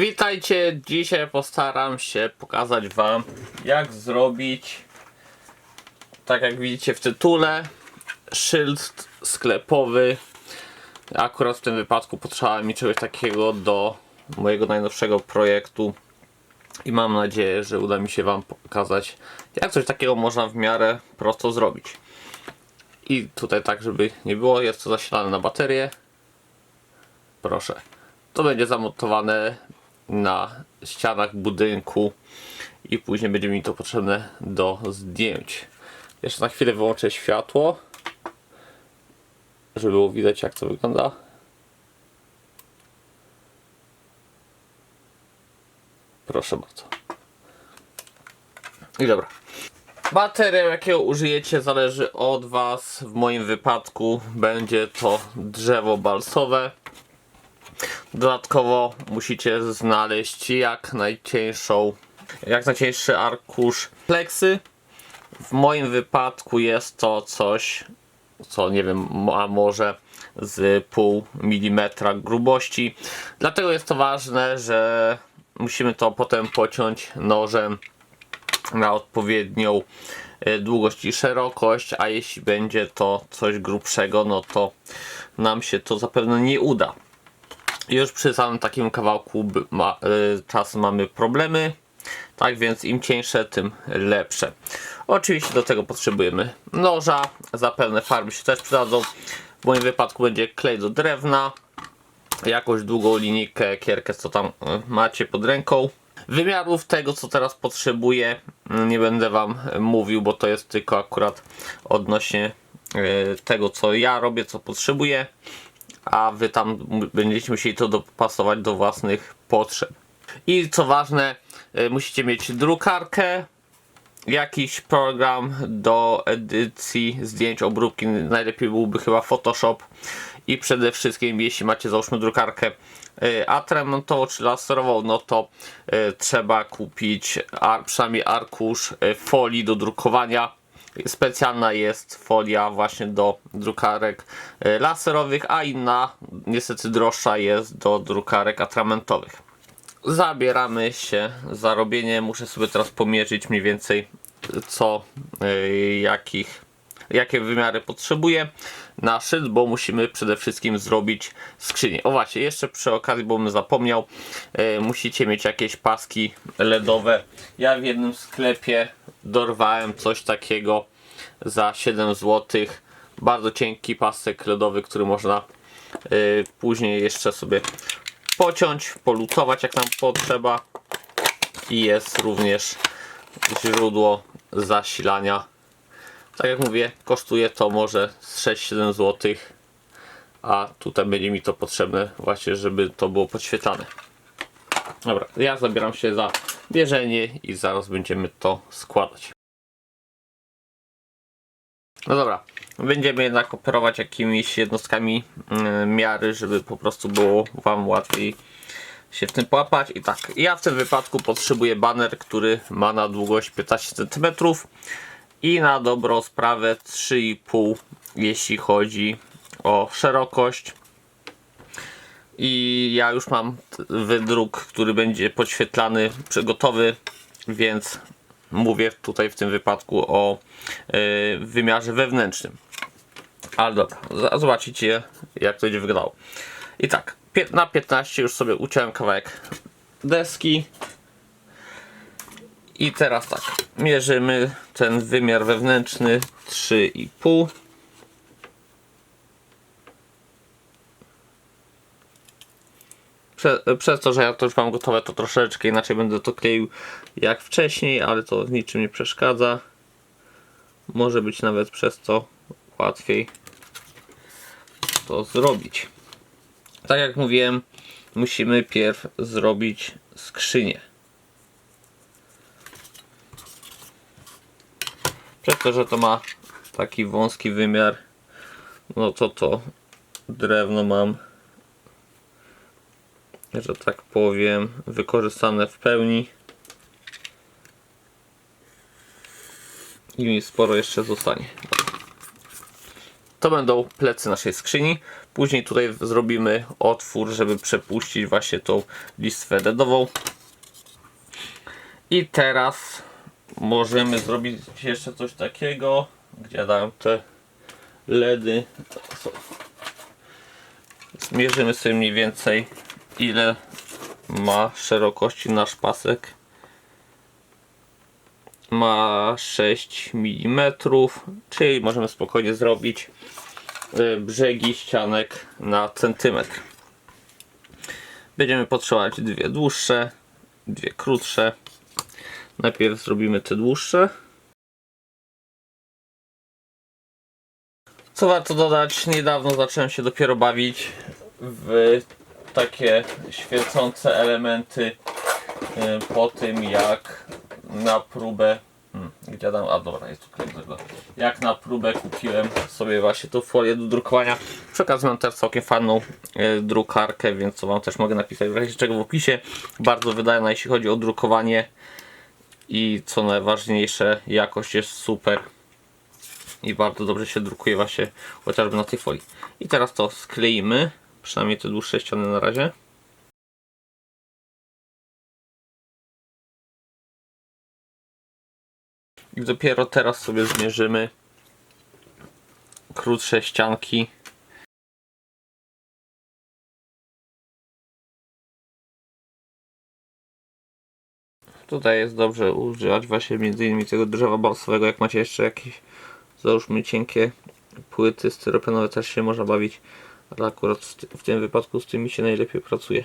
Witajcie, dzisiaj postaram się pokazać Wam jak zrobić tak jak widzicie w tytule szyld sklepowy. Akurat w tym wypadku potrzeba mi czegoś takiego do mojego najnowszego projektu i mam nadzieję, że uda mi się Wam pokazać jak coś takiego można w miarę prosto zrobić. I tutaj tak żeby nie było jest to zasilane na baterię. Proszę. To będzie zamontowane na ścianach budynku i później będzie mi to potrzebne do zdjęć. Jeszcze na chwilę wyłączę światło, żeby było widać jak to wygląda. Proszę bardzo. I dobra. Bateria jakiego użyjecie zależy od Was. W moim wypadku będzie to drzewo balsowe. Dodatkowo musicie znaleźć jak jak najcieńszy arkusz pleksy. W moim wypadku jest to coś, co nie wiem, a może z pół milimetra grubości. Dlatego jest to ważne, że musimy to potem pociąć nożem na odpowiednią e, długość i szerokość, a jeśli będzie to coś grubszego, no to nam się to zapewne nie uda. Już przy samym takim kawałku ma, y, czasem mamy problemy, tak więc im cieńsze, tym lepsze. Oczywiście do tego potrzebujemy noża, zapewne farby się też przydadzą. W moim wypadku będzie klej do drewna, jakąś długą linijkę, kierkę, co tam y, macie pod ręką. Wymiarów tego, co teraz potrzebuję, y, nie będę Wam mówił, bo to jest tylko akurat odnośnie y, tego, co ja robię, co potrzebuję a wy tam będziecie musieli to dopasować do własnych potrzeb. I co ważne, y, musicie mieć drukarkę, jakiś program do edycji zdjęć, obróbki. Najlepiej byłby chyba Photoshop. I przede wszystkim, jeśli macie załóżmy drukarkę y, atramentowo czy laserową, no to y, trzeba kupić przynajmniej arkusz folii do drukowania specjalna jest folia właśnie do drukarek e, laserowych, a inna niestety droższa jest do drukarek atramentowych. Zabieramy się za robienie. Muszę sobie teraz pomierzyć mniej więcej co, e, jakich, jakie wymiary potrzebuję na szyld, bo musimy przede wszystkim zrobić skrzynię. O właśnie, jeszcze przy okazji, bo bym zapomniał, e, musicie mieć jakieś paski LEDowe. Ja w jednym sklepie dorwałem coś takiego za 7 zł. Bardzo cienki pasek LEDowy, który można y, później jeszcze sobie pociąć, polutować jak nam potrzeba. I jest również źródło zasilania. Tak jak mówię, kosztuje to może z 6-7 zł. A tutaj będzie mi to potrzebne właśnie, żeby to było podświetlane. Dobra, ja zabieram się za bierzenie i zaraz będziemy to składać. No dobra, będziemy jednak operować jakimiś jednostkami mm, miary, żeby po prostu było Wam łatwiej się w tym połapać. I tak, ja w tym wypadku potrzebuję baner, który ma na długość 15 cm i na dobrą sprawę 3,5 jeśli chodzi o szerokość. I ja już mam wydruk, który będzie podświetlany, gotowy, więc mówię tutaj w tym wypadku o y, wymiarze wewnętrznym. Ale dobra, zobaczycie jak to będzie wyglądało. I tak, na 15 już sobie uciąłem kawałek deski. I teraz tak, mierzymy ten wymiar wewnętrzny 3,5. Prze, przez to, że ja to już mam gotowe, to troszeczkę inaczej będę to kleił jak wcześniej, ale to niczym nie przeszkadza. Może być nawet przez to łatwiej to zrobić. Tak jak mówiłem, musimy pierw zrobić skrzynię. Przez to, że to ma taki wąski wymiar, no to to drewno mam że tak powiem, wykorzystane w pełni. I mi sporo jeszcze zostanie. To będą plecy naszej skrzyni. Później tutaj zrobimy otwór, żeby przepuścić właśnie tą listwę LEDową. I teraz możemy zrobić jeszcze coś takiego, gdzie dałem te LEDy. Zmierzymy sobie mniej więcej ile ma szerokości nasz pasek. Ma 6 mm, czyli możemy spokojnie zrobić y, brzegi ścianek na centymetr. Będziemy potrzebować dwie dłuższe, dwie krótsze. Najpierw zrobimy te dłuższe. Co warto dodać, niedawno zacząłem się dopiero bawić w takie świecące elementy y, po tym jak na próbę hmm, gdzie dam, a dobra jest tu klej jak na próbę kupiłem sobie właśnie tą folię do drukowania. Przy okazji mam też całkiem fajną y, drukarkę więc co wam też mogę napisać w razie czego w opisie. Bardzo wydajna jeśli chodzi o drukowanie i co najważniejsze jakość jest super i bardzo dobrze się drukuje właśnie chociażby na tej folii. I teraz to skleimy, przynajmniej te dłuższe ściany na razie. I dopiero teraz sobie zmierzymy krótsze ścianki. Tutaj jest dobrze używać właśnie między innymi tego drzewa balsowego, jak macie jeszcze jakieś załóżmy cienkie płyty styropianowe też się można bawić, ale akurat w tym wypadku z tymi się najlepiej pracuje.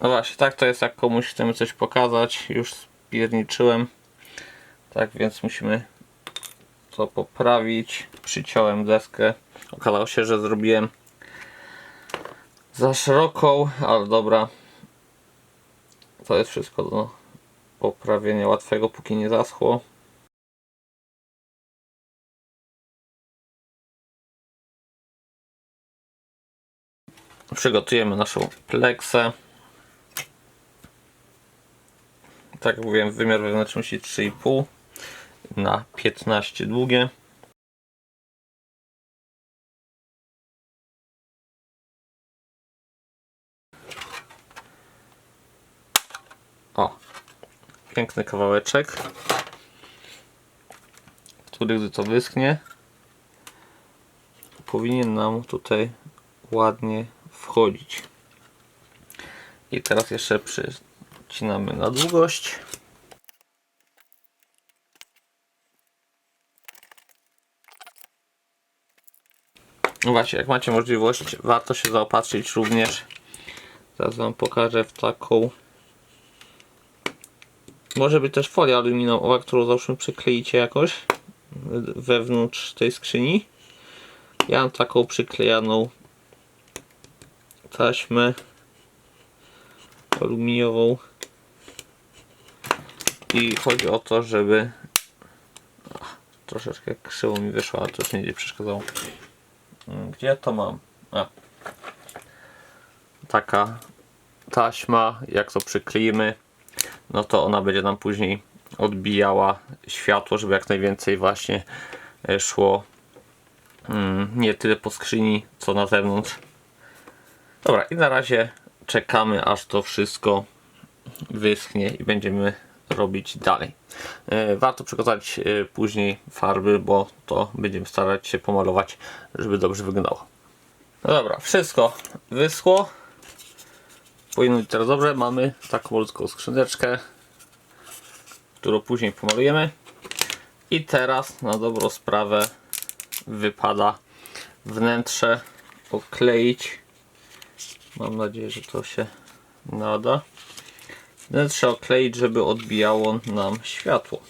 No właśnie, tak to jest jak komuś chcemy coś pokazać, już spierniczyłem, tak więc musimy to poprawić. Przyciąłem deskę, okazało się, że zrobiłem za szeroką, ale dobra, to jest wszystko do poprawienia łatwego, póki nie zaschło. przygotujemy naszą pleksę. Tak jak mówiłem, wymiar wewnętrzny musi 3,5 na 15 długie. Piękny kawałeczek, który gdy to wyschnie, powinien nam tutaj ładnie wchodzić. I teraz jeszcze przycinamy na długość. No Właśnie, jak macie możliwość, warto się zaopatrzyć również. Teraz Wam pokażę w taką. Może być też folia aluminiowa, którą załóżmy przykleicie jakoś wewnątrz tej skrzyni. Ja mam taką przyklejaną taśmę aluminiową i chodzi o to, żeby Ach, troszeczkę krzywo mi wyszło, ale to już nie będzie przeszkadzało. Mm, Gdzie to mam? A. Taka taśma, jak to przykleimy, no to ona będzie nam później odbijała światło, żeby jak najwięcej właśnie e, szło mm, nie tyle po skrzyni, co na zewnątrz. Dobra, i na razie czekamy aż to wszystko wyschnie i będziemy robić dalej. E, Warto przygotować e, później farby, bo to będziemy starać się pomalować, żeby dobrze wyglądało. No dobra, wszystko wyschło. Powinno być teraz dobrze. Mamy taką malutką skrzyneczkę, którą później pomalujemy. I teraz na dobrą sprawę wypada wnętrze okleić Mam nadzieję, że to się nada. Wnętrze okleić, żeby odbijało nam światło.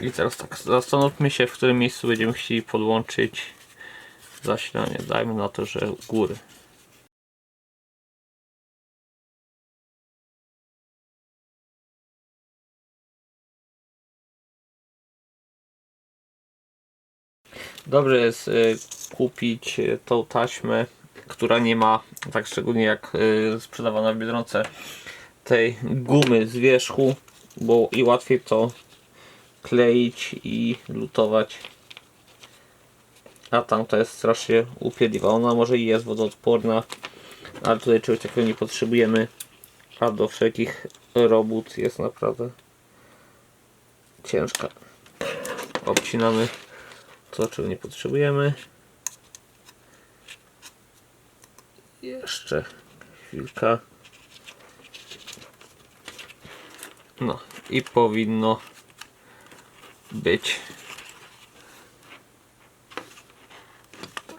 I teraz tak, zastanówmy się, w którym miejscu będziemy chcieli podłączyć zasilanie. Dajmy na to, że góry. Dobrze jest y, kupić tą taśmę, która nie ma, tak szczególnie jak y, sprzedawana w Biedronce, tej gumy z wierzchu, bo i łatwiej to kleić i lutować. A tamta jest strasznie upierdliwa. Ona może i jest wodoodporna, ale tutaj czegoś takiego nie potrzebujemy. A do wszelkich robót jest naprawdę ciężka. Obcinamy to, czego nie potrzebujemy. Jeszcze chwilka. No i powinno być.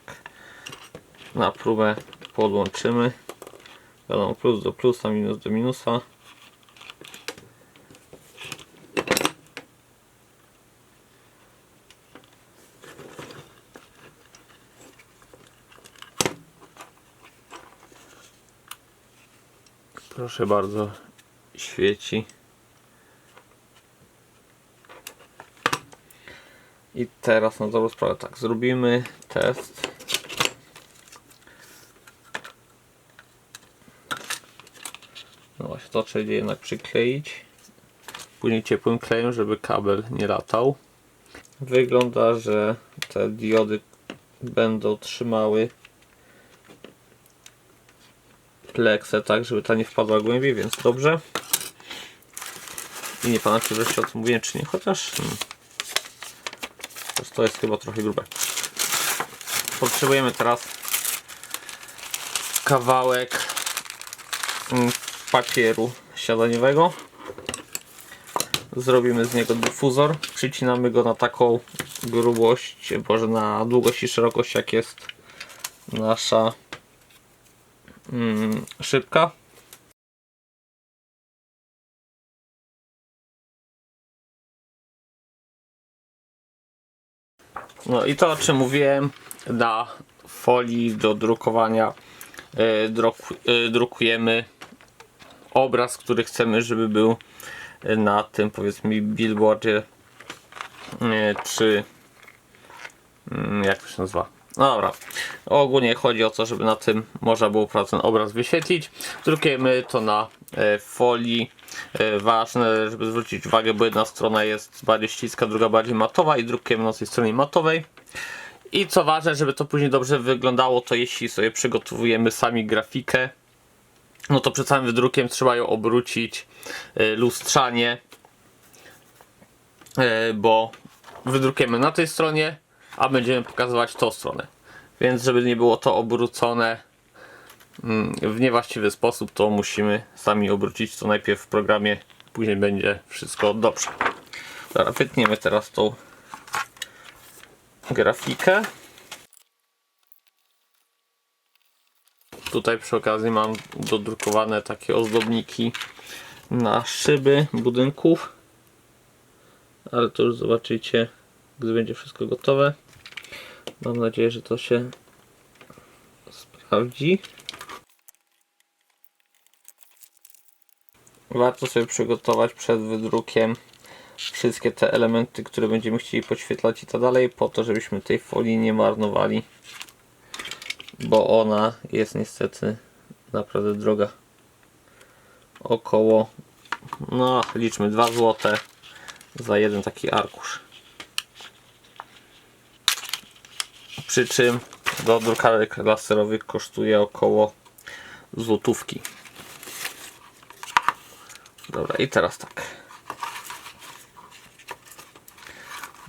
Tak. Na próbę podłączymy. Wiadomo, plus do plusa, minus do minusa. Proszę bardzo, świeci. I teraz na dobrą sprawę tak, zrobimy test. No właśnie, to trzeba jednak przykleić. Później ciepłym klejem, żeby kabel nie latał. Wygląda, że te diody będą trzymały pleksę tak, żeby ta nie wpadła głębiej, więc dobrze. I nie pamiętam, czy wreszcie o tym mówiłem, czy nie, chociaż hmm, to jest chyba trochę grube. Potrzebujemy teraz kawałek mm, papieru siadaniowego. Zrobimy z niego dyfuzor. Przycinamy go na taką grubość, boże na długość i szerokość jak jest nasza mm, szybka. No i to o czym mówiłem na folii do drukowania druk, y, drukujemy obraz, który chcemy, żeby był na tym powiedzmy billboardzie czy mm, jak to się nazywa no dobra, ogólnie chodzi o to, żeby na tym można było ten obraz wyświetlić. Drukujemy to na e, folii. E, ważne, żeby zwrócić uwagę, bo jedna strona jest bardziej śliska, druga bardziej matowa i drukujemy na tej stronie matowej. I co ważne, żeby to później dobrze wyglądało, to jeśli sobie przygotowujemy sami grafikę, no to przed samym wydrukiem trzeba ją obrócić e, lustrzanie, bo wydrukujemy na tej stronie, a będziemy pokazywać tą stronę. Więc żeby nie było to obrócone w niewłaściwy sposób, to musimy sami obrócić to najpierw w programie, później będzie wszystko dobrze. Dobra, wytniemy teraz tą grafikę. Tutaj przy okazji mam dodrukowane takie ozdobniki na szyby budynków. Ale to już zobaczycie, gdy będzie wszystko gotowe. Mam nadzieję, że to się sprawdzi. Warto sobie przygotować przed wydrukiem wszystkie te elementy, które będziemy chcieli podświetlać i tak dalej, po to, żebyśmy tej folii nie marnowali, bo ona jest niestety naprawdę droga. Około, no liczmy 2 zł za jeden taki arkusz. Przy czym do drukarek laserowych kosztuje około złotówki. Dobra, i teraz tak.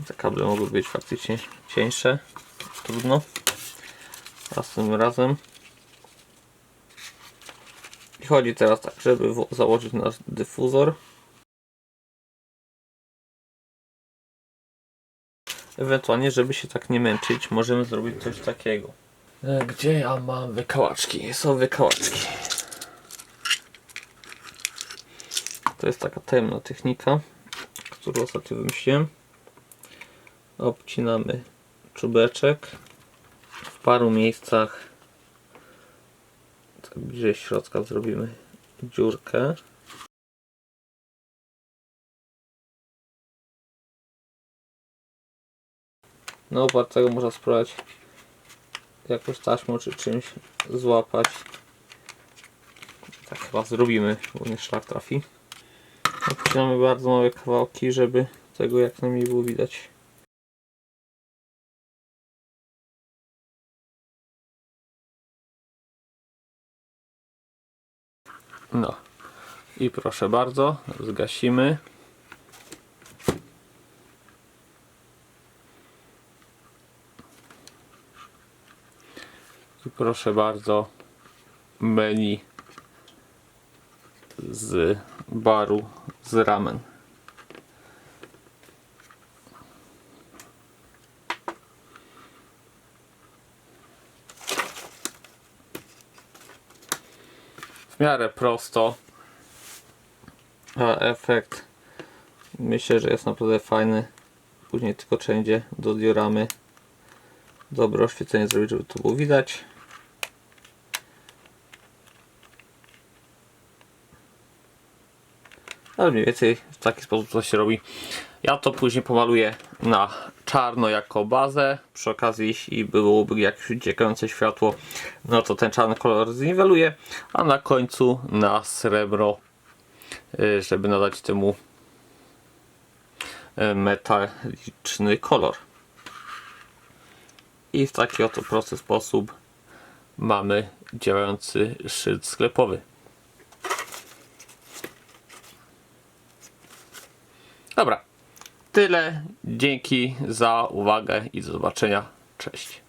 Te kable mogły być faktycznie cieńsze. Trudno. Następnym razem. I chodzi teraz tak, żeby założyć nasz dyfuzor. Ewentualnie, żeby się tak nie męczyć, możemy zrobić coś takiego. E, Gdzie ja mam wykałaczki? Są wykałaczki. To jest taka tajemna technika, którą ostatnio wymyśliłem. Obcinamy czubeczek w paru miejscach. Tak bliżej środka zrobimy dziurkę. No opartego można spróbować jakoś taśmą czy czymś złapać. Tak chyba zrobimy, bo nie szlak trafi. Odcinamy bardzo małe kawałki, żeby tego jak najmniej było widać. No. I proszę bardzo, zgasimy. I proszę bardzo, menu z baru z ramen. W miarę prosto, a efekt myślę, że jest naprawdę fajny. Później tylko wszędzie do dioramy dobre oświetlenie zrobić, żeby to było widać. Ale mniej więcej w taki sposób to się robi. Ja to później pomaluję na czarno jako bazę. Przy okazji, jeśli byłoby jakieś uciekające światło, no to ten czarny kolor zniweluję, a na końcu na srebro, y, żeby nadać temu y, metaliczny kolor. I w taki oto prosty sposób mamy działający szyld sklepowy. Dobra. Tyle. Dzięki za uwagę i do zobaczenia. Cześć.